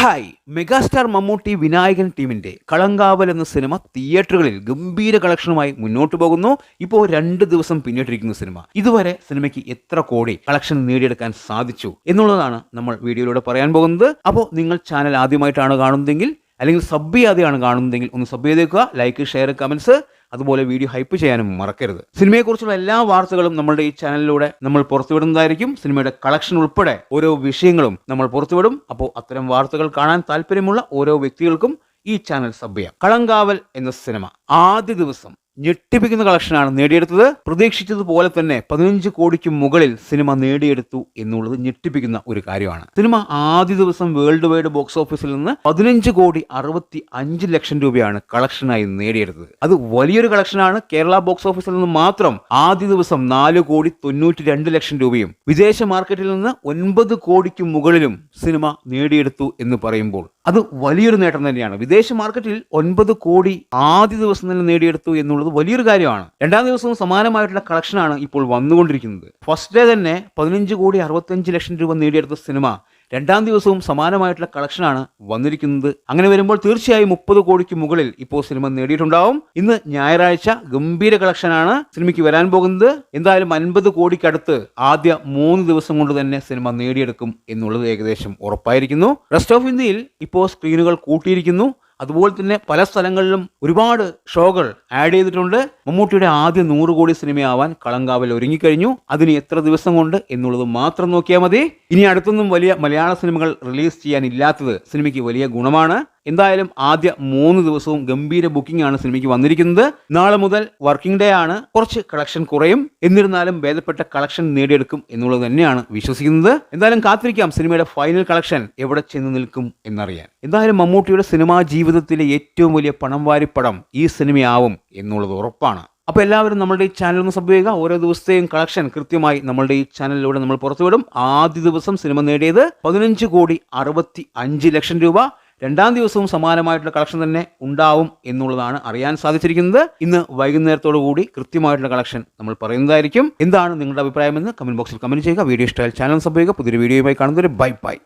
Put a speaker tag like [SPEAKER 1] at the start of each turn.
[SPEAKER 1] Hi. Megastar Mammootty Vinayakan ടീമിന്റെ കളങ്കാവൽ എന്ന cinema തിയേറ്ററുകളിൽ ഗംഭീര കളക്ഷനുമായി മുന്നോട്ട് പോകുന്നു. ഇപ്പോൾ രണ്ട് ദിവസം പിന്നിട്ടിരിക്കുന്ന സിനിമ. ഇതുവരെ സിനിമയ്ക്ക് എത്ര കോടി കളക്ഷൻ നേടിയെടുക്കാൻ സാധിച്ചു എന്നുള്ളതാണ് നമ്മൾ വീഡിയോയിലൂടെ പറയാൻ പോകുന്നത്. അപ്പോൾ നിങ്ങൾ ചാനൽ ആദ്യമായിട്ടാണ് കാണുന്നതെങ്കിൽ അല്ലെങ്കിൽ സബ് ചെയ്യാതെയാണ് കാണുന്നതെങ്കിൽ ഒന്ന് സബ് ചെയ്തേക്കുക. Like share comments. അതുപോലെ വീഡിയോ ഹൈപ്പ് ചെയ്യാനും മറക്കരുത്. സിനിമയെക്കുറിച്ചുള്ള എല്ലാ വാർത്തകളും നമ്മുടെ ഈ ചാനലിലൂടെ നമ്മൾ പുറത്തുവിടുന്നതായിരിക്കും. സിനിമയുടെ കളക്ഷൻ ഉൾപ്പെടെ ഓരോ വിഷയങ്ങളും നമ്മൾ പുറത്തുവിടും. അപ്പോൾ അത്തരം വാർത്തകൾ കാണാൻ താല്പര്യമുള്ള ഓരോ വ്യക്തികൾക്കും ഈ ചാനൽ സബ് കളങ്കാവൽ എന്ന സിനിമ ആദ്യ ദിവസം ഞെട്ടിപ്പിക്കുന്ന കളക്ഷനാണ് നേടിയെടുത്തത്. പ്രതീക്ഷിച്ചതുപോലെ തന്നെ പതിനഞ്ച് കോടിക്ക് മുകളിൽ സിനിമ നേടിയെടുത്തു എന്നുള്ളത് ഞെട്ടിപ്പിക്കുന്ന ഒരു കാര്യമാണ്. സിനിമ ആദ്യ ദിവസം വേൾഡ് വൈഡ് ബോക്സ് ഓഫീസിൽ നിന്ന് പതിനഞ്ച് കോടി അറുപത്തി അഞ്ച് ലക്ഷം രൂപയാണ് കളക്ഷനായി നേടിയെടുത്തത്. അത് വലിയൊരു കളക്ഷനാണ് കേരള ബോക്സ് ഓഫീസിൽ നിന്ന് മാത്രം ആദ്യ ദിവസം നാല് കോടി തൊണ്ണൂറ്റി രണ്ട് ലക്ഷം രൂപയും വിദേശ മാർക്കറ്റിൽ നിന്ന് ഒൻപത് കോടിക്ക് മുകളിലും സിനിമ നേടിയെടുത്തു എന്ന് പറയുമ്പോൾ അത് വലിയൊരു നേട്ടം തന്നെയാണ്. വിദേശ മാർക്കറ്റിൽ ഒൻപത് കോടി ആദ്യ ദിവസം തന്നെ നേടിയെടുത്തു എന്നുള്ളത് വലിയൊരു കാര്യമാണ്. രണ്ടാം ദിവസവും സമാനമായിട്ടുള്ള കളക്ഷനാണ് ഇപ്പോൾ വന്നുകൊണ്ടിരിക്കുന്നത്. ഫസ്റ്റ് ഡേ തന്നെ പതിനഞ്ച് കോടി അറുപത്തഞ്ച് ലക്ഷം രൂപ നേടിയെടുത്ത സിനിമ രണ്ടാം ദിവസവും സമാനമായിട്ടുള്ള കളക്ഷനാണ് വന്നിരിക്കുന്നത്. അങ്ങനെ വരുമ്പോൾ തീർച്ചയായും മുപ്പത് കോടിക്ക് മുകളിൽ ഇപ്പോൾ സിനിമ നേടിയിട്ടുണ്ടാവും. ഇന്ന് ഞായറാഴ്ച ഗംഭീര കളക്ഷനാണ് സിനിമയ്ക്ക് വരാൻ പോകുന്നത്. എന്തായാലും അൻപത് കോടിക്കടുത്ത് ആദ്യ മൂന്ന് ദിവസം കൊണ്ട് തന്നെ സിനിമ നേടിയെടുക്കും എന്നുള്ളത് ഏകദേശം ഉറപ്പായിരിക്കുന്നു. റെസ്റ്റ് ഓഫ് ഇന്ത്യയിൽ ഇപ്പോൾ സ്ക്രീനുകൾ കൂട്ടിയിരിക്കുന്നു. അതുപോലെ തന്നെ പല സ്ഥലങ്ങളിലും ഒരുപാട് ഷോകൾ ആഡ് ചെയ്തിട്ടുണ്ട്. മമ്മൂട്ടിയുടെ ആദ്യ നൂറ് കോടി സിനിമയാവാൻ കളങ്കാവൽ ഒരുങ്ങിക്കഴിഞ്ഞു. അതിന് എത്ര ദിവസം കൊണ്ട് എന്നുള്ളത് മാത്രം നോക്കിയാൽ മതി. ഇനി അടുത്തൊന്നും വലിയ മലയാള സിനിമകൾ റിലീസ് ചെയ്യാനില്ലാത്തത് സിനിമയ്ക്ക് വലിയ ഗുണമാണ്. എന്തായാലും ആദ്യ മൂന്ന് ദിവസവും ഗംഭീര ബുക്കിംഗ് ആണ് സിനിമയ്ക്ക് വന്നിരിക്കുന്നത്. നാളെ മുതൽ വർക്കിംഗ് ഡേ ആണ്. കുറച്ച് കളക്ഷൻ കുറയും. എന്നിരുന്നാലും ഭേദപ്പെട്ട കളക്ഷൻ നേടിയെടുക്കും എന്നുള്ളത് തന്നെയാണ് വിശ്വസിക്കുന്നത്. എന്തായാലും കാത്തിരിക്കാം സിനിമയുടെ ഫൈനൽ കളക്ഷൻ എവിടെ ചെന്ന് നിൽക്കും എന്നറിയാൻ. എന്തായാലും മമ്മൂട്ടിയുടെ സിനിമാ ജീവിതത്തിലെ ഏറ്റവും വലിയ പണം വാരിപ്പടം ഈ സിനിമയാവും എന്നുള്ളത് ഉറപ്പാണ്. അപ്പോൾ എല്ലാവരും നമ്മുടെ ഈ ചാനൽ ഒന്ന് സബ് ചെയ്യുക. ഓരോ ദിവസത്തെയും കളക്ഷൻ കൃത്യമായി നമ്മളുടെ ഈ ചാനലിലൂടെ നമ്മൾ പുറത്തുവിടും. ആദ്യ ദിവസം സിനിമ നേടിയത് പതിനഞ്ച് കോടി അറുപത്തി അഞ്ച് ലക്ഷം രൂപ. രണ്ടാം ദിവസവും സമാനമായിട്ടുള്ള കളക്ഷൻ തന്നെ ഉണ്ടാവും എന്നുള്ളതാണ് അറിയാൻ സാധിച്ചിരിക്കുന്നത്. ഇന്ന് വൈകുന്നേരത്തോടു കൂടി കൃത്യമായിട്ടുള്ള കളക്ഷൻ നമ്മൾ പറയുന്നതായിരിക്കും. എന്താണ് നിങ്ങളുടെ അഭിപ്രായമെന്ന് കമന്റ് ബോക്സിൽ കമന്റ് ചെയ്യുക. വീഡിയോ ഇഷ്ടമായാൽ ചാനൽ സംഭവിക്കുക പുതിയൊരു വീഡിയോയുമായി കാണുന്നവർ ബൈ ബൈ